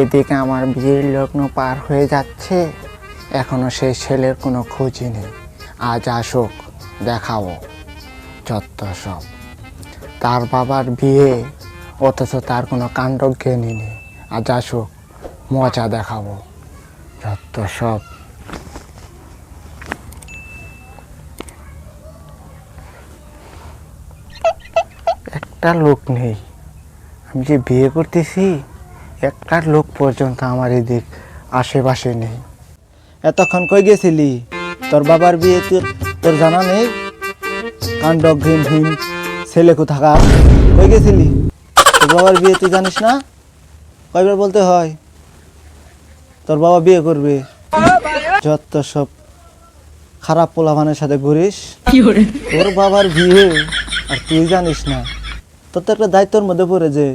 এদিকে আমার বিয়ের লগ্ন পার হয়ে যাচ্ছে। এখনও সেই ছেলের কোনো খোঁজই নেই। আজ আসুক দেখাবো যত সব। তার বাবার বিয়ে, অথচ তার কোনো কাণ্ড জ্ঞানী নেই। আজ আসুক, মজা দেখাবো, যত সব। একটা লোক নেই। আমি যে বিয়ে করতেছি একটা লোক পর্যন্ত আমার এদিক আশেপাশে নেই। এতক্ষণ কই গেছিলি? তোর বাবার বিয়ে তোর তোর জানা নেই? কাণ্ড ঘৃণহীন ছেলে কোথাকা কই গেছিলি? তোর বাবার বিয়ে তুই জানিস না? কয়বার বলতে হয়? তোর বাবা বিয়ে করবে। যত সব খারাপ পোলাভানের সাথে ঘুরিস তোর বাবার বিয়ে আর তুই জানিস না। তোর তো একটা দায়িত্বর মধ্যে পড়ে যে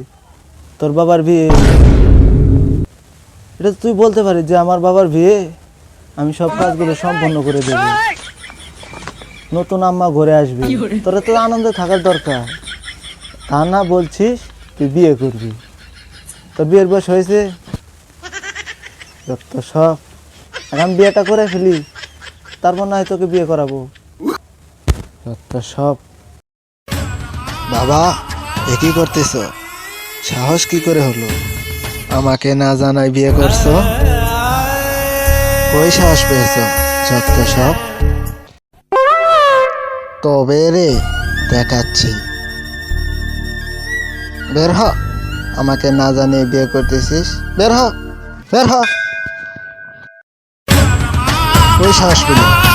তোর বাবার বিয়ে এটা তুই বলতে পারিস যে আমার বাবার বিয়ে আমি সব কাজগুলো সম্পন্ন করে দেবো। নতুন আম্মা ঘরে আসবি। তোরা তো আনন্দে থাকার দরকার। তা না বলছিস তুই বিয়ে করবি। তোর বিয়ের বয়স হয়েছে? যত সব। এখন বিয়েটা করে ফেলি। তারপর না হয় তোকে বিয়ে করাবো। যত সব। বাবা এ কি করতেছ? সাহস কি করে হলো? আমাকে না জানাই বিয়ে করছ? কই সাহস পেয়েছ যত সব তবে রে, দেখাচ্ছি। বের হ, আমাকে না জানিয়ে বিয়ে করতেছিস। বের হ বের হ। ওই সাহস পেলি?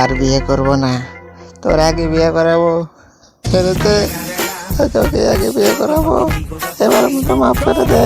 আর বিয়ে করব না। তোর আগে বিয়ে করাবো ছেলেতে তোকে আগে বিয়ে করাবো। এবার মতো মাফ করে দে